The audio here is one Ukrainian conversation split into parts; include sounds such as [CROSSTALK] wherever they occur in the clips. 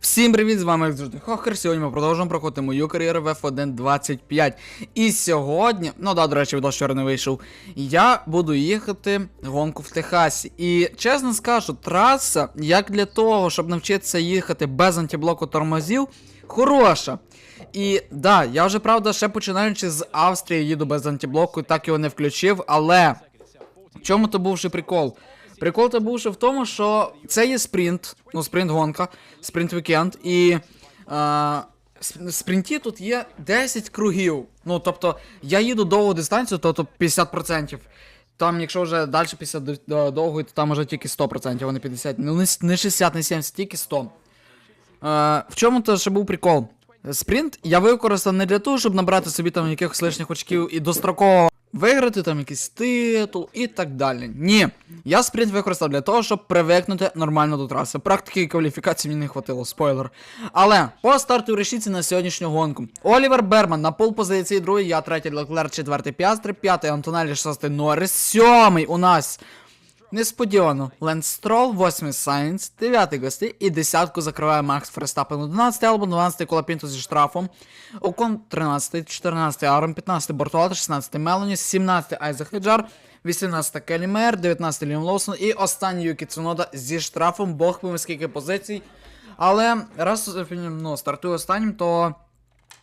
Всім привіт, з вами як завжди Хохер. Сьогодні ми продовжуємо проходити мою кар'єру в F1 25. І сьогодні, ну да, до речі, відос вчора не вийшов. Я буду їхати гонку в Техасі. І чесно скажу, траса, як для того, щоб навчитися їхати без антиблоку тормозів, хороша. І да, я вже правда ще починаючи з Австрії їду без антиблоку, так його не включив, але в чому то був ще прикол? Прикол то був ще в тому, що це є спринт, ну спринт гонка, спринт вікенд, і е, в спринті тут є 10 кругів. Ну, тобто, я їду довгу дистанцію, тобто 50%. Там, якщо вже далі 50 до- до- довгої, то там вже тільки 100%, а не 50. Ну, не не 60, не 70, тільки 100. Е, в чому то ще був прикол? Спринт я використав не для того, щоб набрати собі там якихось лишніх очків і достроково виграти там якийсь титул і так далі. Ні, я спринт використав для того, щоб привикнути нормально до траси. Практики і кваліфікації мені не хватило, спойлер. Але по старту решіці на сьогоднішню гонку. Олівер Берман на пол позиції другий, я третій Леклер, четвертий Піастри, п'ятий Антонелі, шостий Норрис, сьомий у нас Несподівано, Ленс Строл, 8 Сайнс, 9 Гості і десятку закриває Макс Ферстапен 11 або 12 Колапінто зі штрафом, Окон 13, 14 Аром, 15 Бортолата, 16 Мелоні, 17 Айзек Хеджар, 18 Келі Мейер, 19 Ліам Лоусон і останній Юкі Цунода зі штрафом, бог пойме скільки позицій. Але раз ну, стартує останнім, то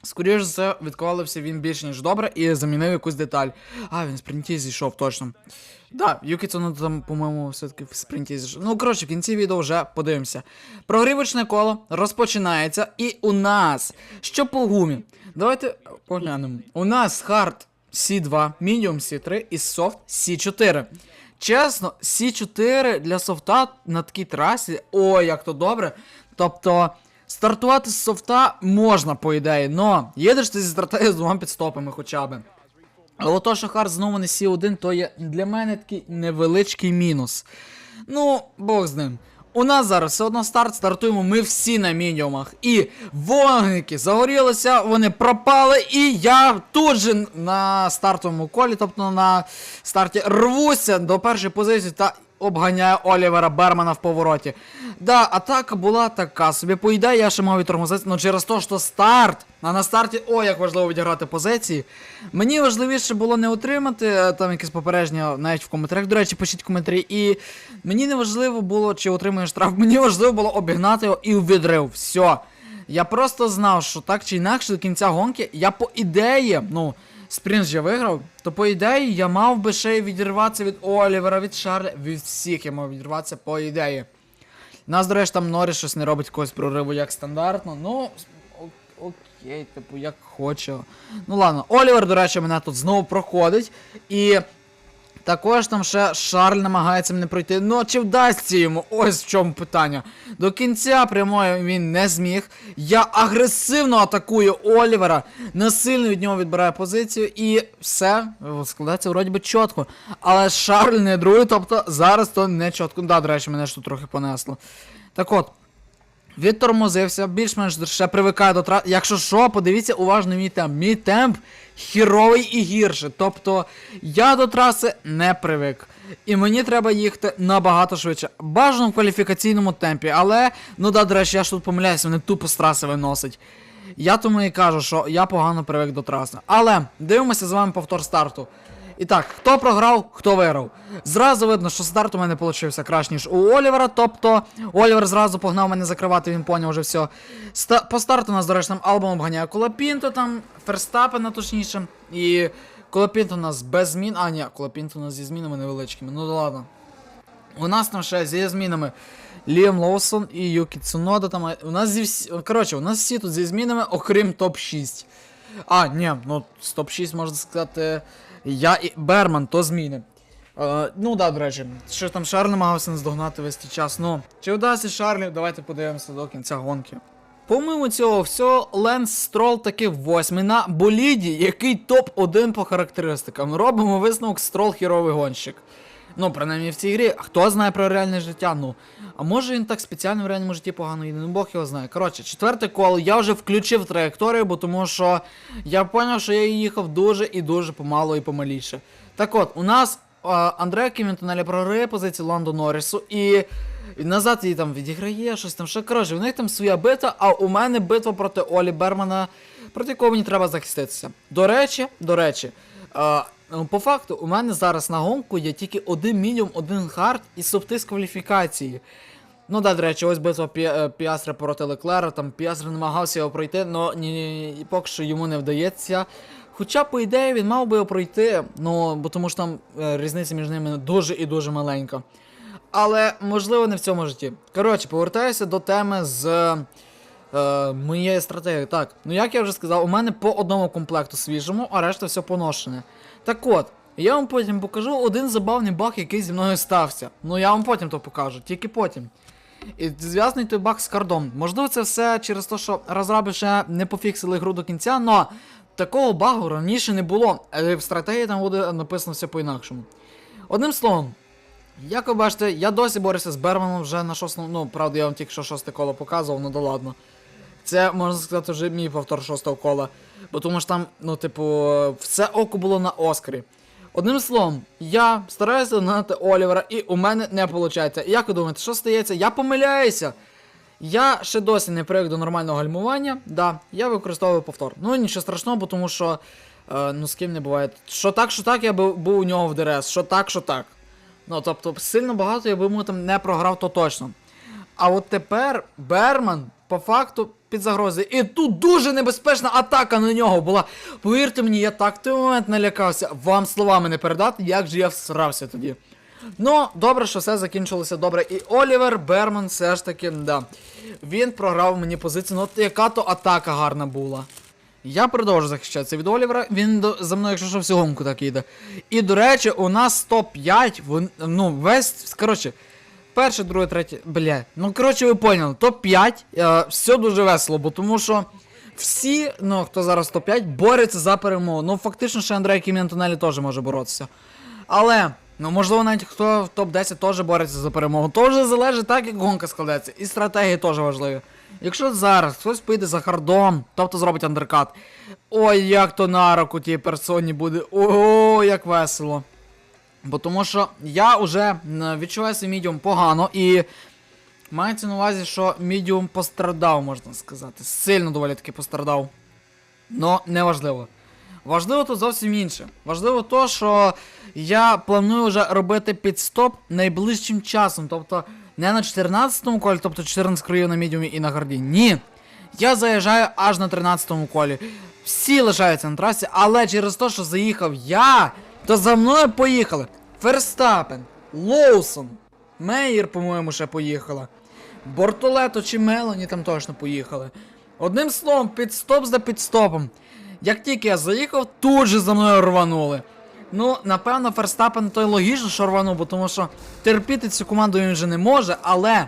Скоріше за все, відколився він більш ніж добре і замінив якусь деталь. А, він в спринті зійшов, точно. Да, Юкі Цунода там, по-моєму, все-таки в спринті зійшов. Ну, коротше, в кінці відео вже подивимося. Прогрівочне коло розпочинається, і у нас, що по гумі? Давайте поглянемо. У нас хард C2, Medium C3 і софт C4. Чесно, C4 для софта на такій трасі, ой, як то добре. Тобто. Стартувати з софта можна, по ідеї, но їдеш ти зі стратегією з двома підстопами хоча б. Але то, що Хард знову не сі 1 то є для мене такий невеличкий мінус. Ну, Бог з ним. У нас зараз все одно старт, стартуємо ми всі на мінімумах. І вогники загорілися, вони пропали, і я тут же на стартовому колі, тобто на старті, рвуся до першої позиції та обганяю Олівера Бермана в повороті. Да, атака була така. Собі по ідеї я ще мав відтормозити, але через те, що старт, а на старті, о, як важливо відіграти позиції. Мені важливіше було не отримати е, там якесь попередження навіть в коментарях. До речі, пишіть коментарі. І мені не важливо було, чи отримуєш штраф, [LAUGHS] мені важливо було обігнати його і відрив. Все. Я просто знав, що так чи інакше до кінця гонки я по ідеї, ну, спринт я виграв, то по ідеї я мав би ще й відірватися від Олівера, від Шарля, від всіх я мав відірватися по ідеї. Нас, до речі, там Норі щось не робить якогось прориву як стандартно. Ну, окей, типу, як хоче. Ну ладно, Олівер, до речі, мене тут знову проходить. І також там ще Шарль намагається мене пройти. Ну, чи вдасться йому? Ось в чому питання. До кінця прямої він не зміг. Я агресивно атакую Олівера, насильно від нього відбираю позицію, і все складається вроді би чітко. Але Шарль не другий, тобто зараз то не чітко. Да, до речі, мене ж тут трохи понесло. Так от. Відтормозився, більш-менш ще привикає до траси. Якщо що, подивіться уважно мій темп. Мій темп хіровий і гірше. Тобто я до траси не привик. І мені треба їхати набагато швидше. Бажано в кваліфікаційному темпі, але, ну да, до речі, я ж тут помиляюся, вони тупо з траси виносять. Я тому і кажу, що я погано привик до траси. Але дивимося з вами повтор старту. І так, хто програв, хто виграв. Зразу видно, що старт у мене получився краще, ніж у Олівера. Тобто Олівер зразу погнав мене закривати, він поняв вже все. Ста по старту у нас, до речі, там Албом обганяє Колопінто, там Ферстапена точніше. І Колопінто у нас без змін. А, ні, Колопінто у нас зі змінами невеличкими. Ну да ладно. У нас там ще зі змінами Ліам Лоусон і Юкі Цунода. Там, у нас зі всі... Коротше, у нас всі тут зі змінами, окрім топ-6. А, ні, ну з топ-6 можна сказати. Я і Берман, то зміни. Е, ну да, до речі, що там Шарль намагався наздогнати весь цей час. Ну, чи вдасться Шарлю, давайте подивимося до кінця гонки. Помимо цього всього, Ленс Строл таки восьмий на боліді, який топ-1 по характеристикам. Робимо висновок Строл хіровий гонщик. Ну, принаймні в цій грі. Хто знає про реальне життя? Ну. А може він так спеціально в реальному житті погано їде, ну Бог його знає. Коротше, четверте коло я вже включив траєкторію, бо тому що я зрозумів, що я їхав дуже і дуже помало і помаліше. Так от, у нас Андреа Кімін тунелі програє позиції Ландо Норрісу, і назад її там відіграє, щось там ще. Коротше, в них там своя битва, а у мене битва проти Олі Бермана, проти якого мені треба захиститися. До речі, до речі, по факту, у мене зараз на гонку є тільки один мінімум, один хард і субти з кваліфікації. Ну да, до речі, ось битва Пі- е, Піастра проти Леклера, там Піастр намагався його пройти, але ні, поки що йому не вдається. Хоча, по ідеї, він мав би його пройти, ну, бо тому що там е, різниця між ними дуже і дуже маленька. Але можливо не в цьому житті. Коротше, повертаюся до теми з е, моєї стратегії. Так, ну як я вже сказав, у мене по одному комплекту свіжому, а решта все поношене. Так от, я вам потім покажу один забавний баг, який зі мною стався. Ну я вам потім то покажу, тільки потім. І зв'язаний той баг з кардом. Можливо, це все через те, що розраби ще не пофіксили гру до кінця, але такого багу раніше не було. Е, В стратегії там буде написано все по-інакшому. Одним словом, як ви бачите, я досі борюся з Берманом вже на шостому. Ну, правда, я вам тільки що шосте коло показував, ну да ладно. Це, можна сказати, вже мій повтор шостого кола. Бо тому що там, ну, типу, все око було на Оскарі. Одним словом, я стараюся догнати Олівера, і у мене не виходить. Як ви думаєте, що стається? Я помиляюся. Я ще досі не привик до нормального гальмування. Да, я використовую повтор. Ну нічого страшного, бо тому що. Е, ну з ким не буває. Що так, що так, я би був у нього в ДРС. Що так, що так. Ну, тобто, сильно багато я би йому там не програв, то точно. А от тепер Берман по факту під загрозою. І тут дуже небезпечна атака на нього була. Повірте мені, я так в той момент налякався. Вам словами не передати, як же я всрався тоді. Ну, добре, що все закінчилося добре. І Олівер Берман все ж таки, да. Він програв мені позицію. Ну, яка то атака гарна була. Я продовжу захищатися від Олівера. Він до, за мною, якщо що, гонку так їде. І, до речі, у нас 105, вон, ну, весь, коротше, перше, друге, третє, бля. Ну, коротше, ви поняли, топ-5, е, все дуже весело, бо тому що всі, ну, хто зараз топ-5, борються за перемогу. Ну, фактично, ще Андрей Кімін тунелі теж може боротися. Але, ну, можливо, навіть хто в топ-10 теж бореться за перемогу. То залежить так, як гонка складеться. І стратегії теж важливі. Якщо зараз хтось поїде за хардом, тобто зробить андеркат. Ой, як то на руку тій персоні буде. О, як весело. Бо тому що я вже м, відчуваю свій мідіум погано і мається на увазі, що мідіум пострадав, можна сказати. Сильно доволі таки пострадав. Но неважливо. Важливо тут зовсім інше. Важливо то, що я планую вже робити підстоп найближчим часом. Тобто не на 14-му колі, тобто 14 кроїв на мідіумі і на гарді. Ні. Я заїжджаю аж на 13-му колі. Всі лишаються на трасі, але через те, що заїхав я, то за мною поїхали. Ферстапен, Лоусон, Мейєр, по-моєму, ще поїхала. Бортолето чи Мелані там точно поїхали. Одним словом, підстоп за підстопом. Як тільки я заїхав, тут же за мною рванули. Ну, напевно, Ферстапен той логічно, що рванув, бо тому що терпіти цю команду він вже не може, але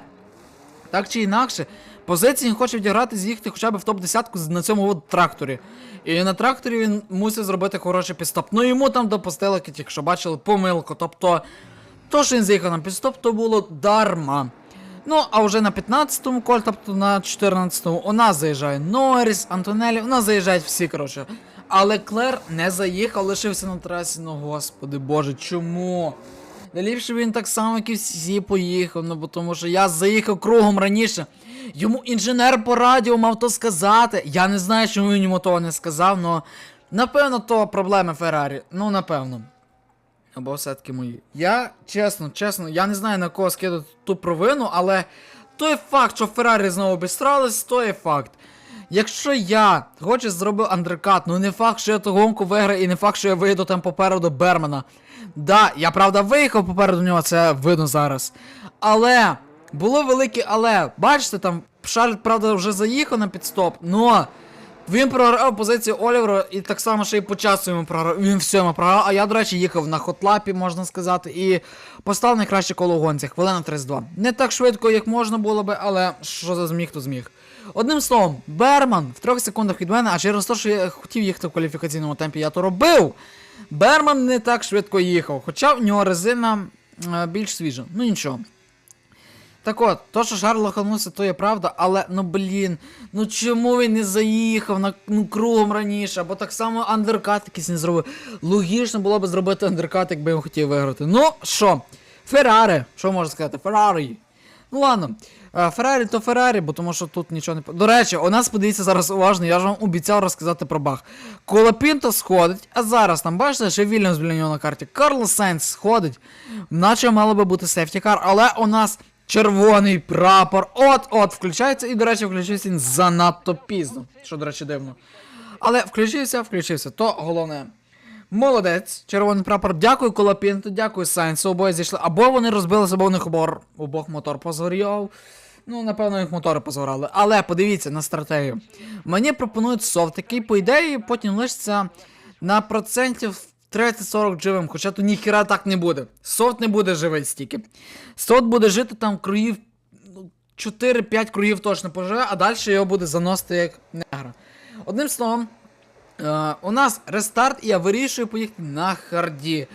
так чи інакше, позиції він хоче відіграти з'їхати хоча б в топ-10 на цьому от тракторі. І на тракторі він мусить зробити хороший підстоп. Ну йому там допустили, якщо бачили, помилку. Тобто, то, що він заїхав на підстоп, то було дарма. Ну, а вже на 15-му колі, тобто на 14-му, у нас заїжджає Норріс, Антонелі, у нас заїжджають всі, коротше. Але Клер не заїхав, лишився на трасі. Ну господи боже, чому? Да ліпше він так само, як і всі поїхав, ну бо тому що я заїхав кругом раніше. Йому інженер по радіо мав то сказати. Я не знаю, чому він йому того не сказав, але напевно, то проблеми Феррарі. Ну, напевно. Або все-таки мої. Я, чесно, чесно, я не знаю на кого скидати ту провину, але той факт, що Феррарі знову обістрались, то є факт. Якщо я хочу зробив андеркат, ну не факт, що я ту гонку виграю, і не факт, що я вийду там попереду Бермана. Да, я правда виїхав попереду нього, це видно зараз. Але було велике але. Бачите, там Шарль, правда, вже заїхав на підстоп, но він програв позицію Олівера і так само ще й по часу йому програв. Він всьому програв. А я, до речі, їхав на хотлапі, можна сказати, і поставив найкраще коло у гонці, хвилина 32. Не так швидко, як можна було би, але що за зміг, то зміг. Одним словом, Берман в трьох секундах від мене, а через те, що я хотів їхати в кваліфікаційному темпі, я то робив. Берман не так швидко їхав, хоча в нього резина е, більш свіжа. Ну нічого. Так от, то, що Шарль лоханувся, то є правда, але ну блін, ну чому він не заїхав на ну, кругом раніше, або так само андеркат якийсь не зробив. Логічно було б зробити андеркат, якби він хотів виграти. Ну що, Феррари, що можна сказати? Феррарі. Ну ладно. Е, Феррарі то Феррарі, бо тому що тут нічого не. До речі, у нас подивіться зараз уважно, я ж вам обіцяв розказати про баг. Колопінто сходить, а зараз там бачите, ще Вільямс біля нього на карті. Карлос Сайнс сходить, наче мало би бути сефті кар, але у нас червоний прапор. От-от включається, і, до речі, включився він занадто пізно. Що, до речі, дивно. Але включився, включився, то головне. Молодець, червоний прапор. Дякую Колопінту, дякую Сайнсу. Обоє зійшли. Або вони розбилися, або у них обор, обох мотор позгорів. Ну, напевно, їх мотори позгорали. Але подивіться на стратегію. Мені пропонують софт, який, по ідеї, потім лишиться на процентів 30-40 живим, хоча то ніхіра так не буде. Софт не буде живий стільки. Софт буде жити там круїв. ну, 4-5 круїв точно поживе, а далі його буде заносити як негра. Одним словом, Е, у нас рестарт, і я вирішую поїхати на харді.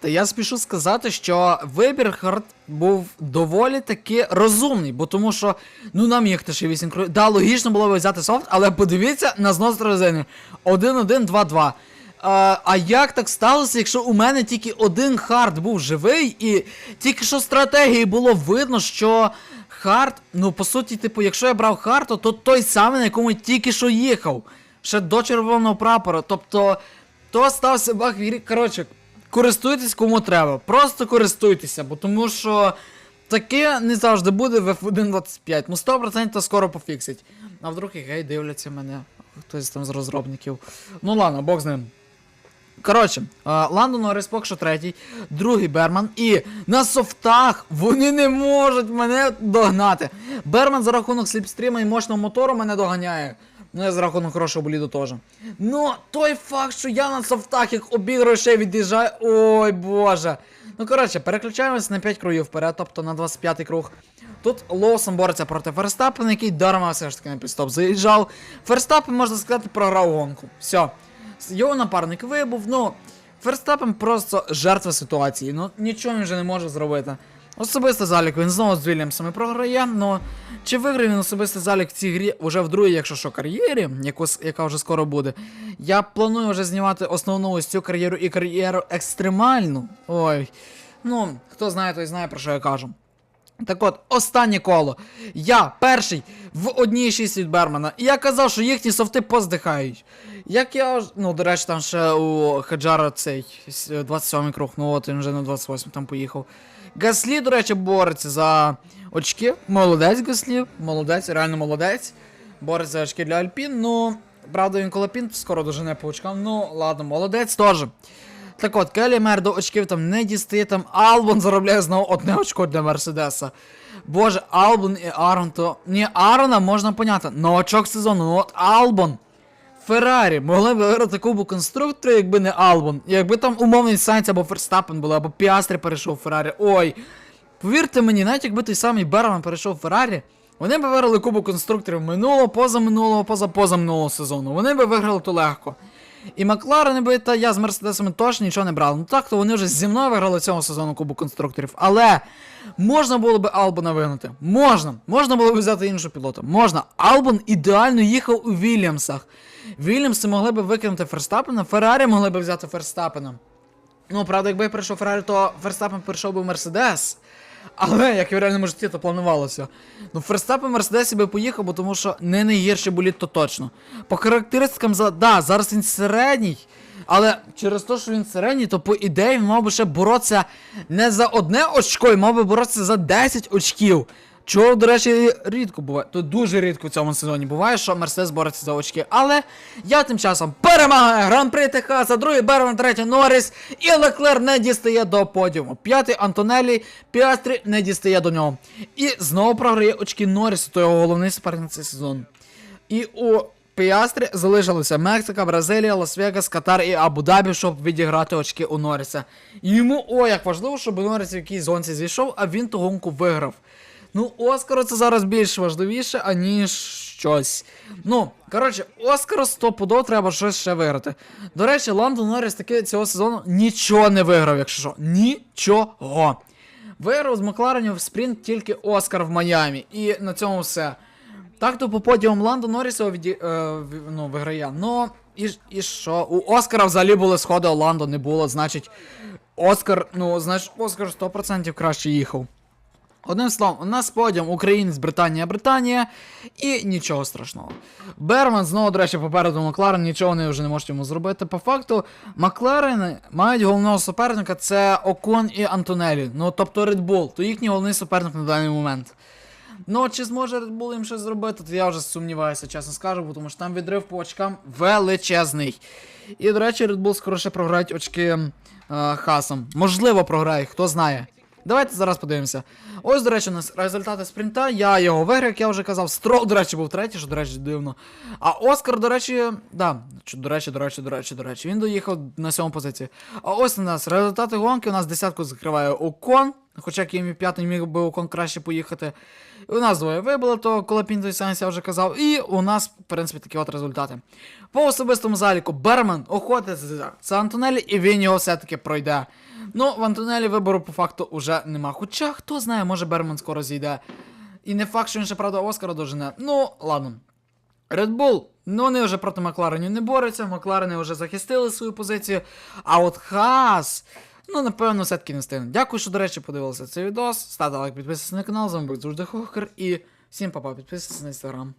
Та я спішу сказати, що вибір хард був доволі таки розумний, бо тому що ну нам їхати ще 8 кроків. Да, логічно було б взяти софт, але подивіться на знос резини. 1-1-2-2. Е, а як так сталося, якщо у мене тільки один хард був живий, і тільки що стратегії було видно, що хард, ну по суті, типу, якщо я брав хард, то той самий, на якому тільки що їхав. Ще до червоного прапора. Тобто, то стався баг в ігрі. Коротше, користуйтесь кому треба. Просто користуйтеся, бо тому що таке не завжди буде в F1.25. Ну 100% скоро пофіксять. А вдруг і гей дивляться мене. Хтось там з розробників. Ну ладно, бог з ним. Коротше, е, Ландон Норріс поки що третій, другий Берман. І на софтах вони не можуть мене догнати. Берман за рахунок сліпстріма і мощного мотору мене доганяє. Ну, я за рахунок хорошого боліду теж. Ну, той факт, що я на софтах як обіграю ще від'їжджаю. Ой боже. Ну, коротше, переключаємось на 5 кругів вперед, тобто на 25-й круг. Тут Лоусон бореться проти Ферстапена, який дарма все ж таки на підстоп заїжджав. Ферстапен, можна сказати, програв гонку. Все. Його напарник вибув, ну. Ферстапен просто жертва ситуації, ну нічого він вже не може зробити. Особистий залік він знову з Вільямсами програє, ну чи виграє він особистий залік в цій грі вже в другій, якщо що, кар'єрі, яка вже скоро буде. Я планую вже знімати основну ось цю кар'єру і кар'єру екстремальну. Ой. Ну, хто знає, той знає, про що я кажу. Так от, останнє коло. Я перший в одній 6 від Бермана. І я казав, що їхні софти поздихають. Як я. Ну, до речі, там ще у Хаджара цей с- 27 круг, ну от він вже на 28 там поїхав. Гаслі, до речі, бореться за очки. Молодець Гаслі, молодець, реально молодець. Бореться за очки для Альпін. Ну, правда, він колопін скоро дожене по очкам. Ну, ладно, молодець теж. Так от, Келі Мер до очків там не дістає, там Албон заробляє знову одне очко для Мерседеса. Боже, Албон і Арон, то. Ні, Арона можна поняти. Новачок сезону, ну от Албон. Феррарі могли б виграти кубок конструктора, якби не Албон. Якби там умовний Сайнц або Ферстапен були, або Піастрі перейшов Феррарі. Ой. Повірте мені, навіть якби той самий Берман перейшов Феррарі, вони б виграли кубок конструкторів минулого, позаминулого, позапозаминулого сезону. Вони б виграли то легко. І Макларени би та я з Мерседесами точно нічого не брали. Ну так, то вони вже зі мною виграли цього сезону Кубок конструкторів. Але можна було би Албона вигнати. Можна. Можна було б взяти іншого пілота. Можна. Албон ідеально їхав у Вільямсах. Вільямси могли б викинути Ферстапена, Феррарі могли б взяти Ферстапена. Ну, правда, якби я прийшов Феррарі, то Ферстапен прийшов би в Мерседес. Але як і в реальному житті, то планувалося. Ну, Ферстап і Мерседесі би поїхав, бо тому що не найгірший боліт, то точно. По характеристикам, да, зараз він середній. Але через те, що він середній, то по ідеї він мав би ще боротися не за одне очко, і мав би боротися за 10 очків. Чого, до речі, рідко буває. То дуже рідко в цьому сезоні буває, що Мерседес бореться за очки. Але я тим часом перемагаю Гран-при Техаса, другий Берман, третій Норріс, і Леклер не дістає до подіуму. П'ятий Антонелі, Піастрі не дістає до нього. І знову програє очки Норрісу, то його головний суперник цей сезон. І у Піастрі залишилося Мексика, Бразилія, Лас-Вегас, Катар і Абу-Дабі, щоб відіграти очки у Норріса. Йому, о, як важливо, щоб Норріс в якійсь гонці зійшов, а він ту гонку виграв. Ну, Оскару це зараз більш важливіше, аніж щось. Ну, коротше, Оскару стопудов треба щось ще виграти. До речі, Ландон Норріс таки цього сезону нічого не виграв, якщо що. Нічого. Виграв з Макларенів в спринт тільки Оскар в Майамі. І на цьому все. Так то по подіумам Ландо Норріса віді... е, ну, виграє. Ну, і, і що? У Оскара взагалі були сходи, а Ландо не було, значить. Оскар, ну, значить, Оскар 100% краще їхав. Одним словом, у нас подіум Українець, Британія, Британія і нічого страшного. Берман знову, до речі, попереду Макларен, нічого вони вже не можуть йому зробити. По факту, Макларени мають головного суперника, це Окон і Антонелі. Ну, тобто Red Bull, то їхній головний суперник на даний момент. Ну, чи зможе Red Bull їм щось зробити, то я вже сумніваюся, чесно скажу, бо тому що там відрив по очкам величезний. І, до речі, Red Bull скоро ще програють очки е, Хасом. Можливо, програють, хто знає. Давайте зараз подивимося. Ось, до речі, у нас результати спринта. Я його виграв, як я вже казав. Строл, до речі, був третій, що, до речі, дивно. А Оскар, до речі, да, до речі, до речі, до речі, до речі, він доїхав на сьому позиції. А ось у нас результати гонки. У нас десятку закриває Окон. Хоча яким і п'ятий міг би Окон краще поїхати. У нас двоє вибило, то коли Пінто я вже казав. І у нас, в принципі, такі от результати. По особистому заліку Берман охотиться за Антонелі, і він його все-таки пройде. Ну, в Антонелі вибору по факту уже нема. Хоча, хто знає, може Берман скоро зійде. І не факт, що він ще правда Оскара дожене. Ну, ладно. Red Bull, ну вони вже проти Макларенів не борються, Макларени вже захистили свою позицію. А от Хас, ну напевно, все-таки не встигну. Дякую, що, до речі, подивилися цей відос. Ставте лайк, підписуйтесь на канал, з вами був завжди Хохер і всім па-па, підписуйтесь на інстаграм.